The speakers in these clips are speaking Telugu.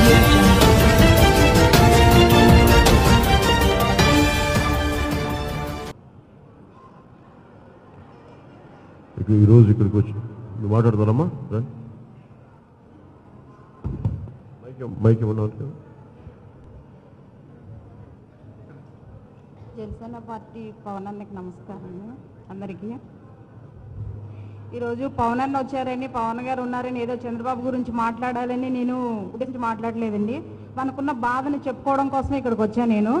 audio jungle. ఇక ఈరోజు ఇక్కడికి వచ్చి నువ్వు మాట్లాడతారమ్మా రా. మైక్ ఏం- మైక్ ఏమన్నా ఉంది కదా? జనసేన పార్టీ పవన్ అన్నకి నమస్కారం అందరికీ ఈరోజు పవన్ అన్న వచ్చారని పవన్ గారు ఉన్నారని ఏదో చంద్రబాబు గురించి మాట్లాడాలని నేను గురించి మాట్లాడలేదండి. మనకున్న బాధని చెప్పుకోవడం కోసమే ఇక్కడికి వచ్చాను నేను.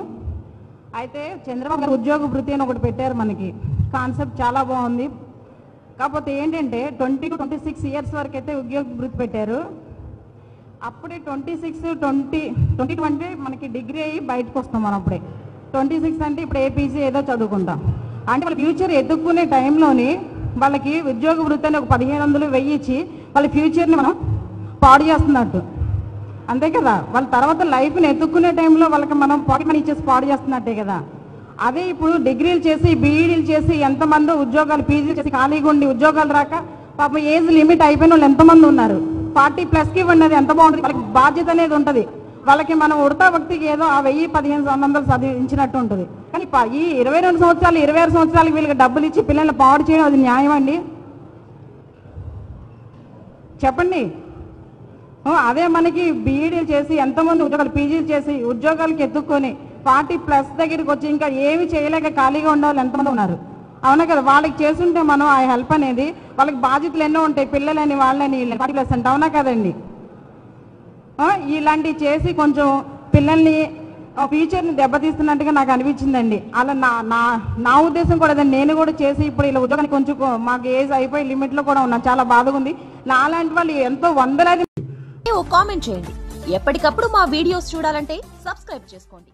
అయితే చంద్రబాబు గారు ఉద్యోగ వృత్తి అని ఒకటి పెట్టారు మనకి. కాన్సెప్ట్ చాలా బాగుంది. కాకపోతే ఏంటంటే ట్వంటీ ట్వంటీ సిక్స్ ఇయర్స్ వరకు అయితే ఉద్యోగ వృత్తి పెట్టారు. అప్పుడే twenty six twenty twenty twenty మనకి డిగ్రీ అయ్యి బయటకు వస్తాం మనం అప్పుడే. ట్వంటీ సిక్స్ అంటే ఇప్పుడు ఏపీసీ ఏదో చదువుకుంటాం. అంటే వాళ్ళ ఫ్యూచర్ ఎదుర్కొనే టైంలోని వాళ్ళకి ఉద్యోగ వృత్తి అని ఒక పదిహేను వందలు వెయ్యి ఇచ్చి వాళ్ళ ఫ్యూచర్ని మనం పాడు చేస్తున్నట్టు. అంతే కదా? వాళ్ళ తర్వాత లైఫ్ని ఎత్తుక్కునే టైంలో వాళ్ళకి మనం పాకెట్ మనీ ఇచ్చేసి పాడు చేస్తున్నట్టే కదా? అదే ఇప్పుడు డిగ్రీలు చేసి బీఈడీలు చేసి ఎంతమంది ఉద్యోగాలు పీజీలు చేసి ఖాళీగా ఉండి ఉద్యోగాలు రాక పాపం ఏజ్ లిమిట్ అయిపోయిన వాళ్ళు ఎంతమంది ఉన్నారు? ఫార్టీ ప్లస్కి ఇవ్వండి అది ఎంత బాగుంటుంది? వాళ్ళకి బాధ్యత అనేది ఉంటుంది. వాళ్ళకి మనం ఉడతా భక్తికి ఏదో ఆ వెయ్యి పదిహేను వందలు చదివించినట్టు ఉంటుంది. కానీ ఈ ఇరవై రెండు సంవత్సరాలు ఇరవై ఆరు సంవత్సరాలకు వీళ్ళకి డబ్బులు ఇచ్చి పిల్లల్ని పాడు చేయడం అది న్యాయం అండి? చెప్పండి. అదే మనకి బీఈడీలు చేసి ఎంతమంది ఉద్యోగాలు పీజీలు చేసి ఉద్యోగాలకి ఎత్తుక్కొని ఫార్టీ ప్లస్ దగ్గరికి వచ్చి ఇంకా ఏమి చేయలేక ఖాళీగా ఉండేవాళ్ళు ఎంతమంది ఉన్నారు? అవునా కదా? వాళ్ళకి చేస్తుంటే మనం ఆ హెల్ప్ అనేది వాళ్ళకి బాధ్యతలు ఎన్నో ఉంటాయి పిల్లలని వాళ్ళని ఫార్టీ ప్లస్ అంటే. అవునా కదండి? ఇలాంటివి చేసి కొంచెం పిల్లల్ని ఫ్యూచర్ని దెబ్బతీస్తున్నట్టుగా నాకు అనిపించిందండి. అలా నా నా నా ఉద్దేశం కూడా నేను కూడా చేసి ఇప్పుడు ఇలా ఉద్యోగానికి కొంచెం మాకు ఏజ్ అయిపోయి లిమిట్లో కూడా ఉన్నాను చాలా బాధగా ఉంది. నాలాంటి వాళ్ళు ఎంతో వందలాది ఓ కామెంట్ చేయండి. ఎప్పటికప్పుడు మా వీడియోస్ చూడాలంటే సబ్స్క్రైబ్ చేసుకోండి.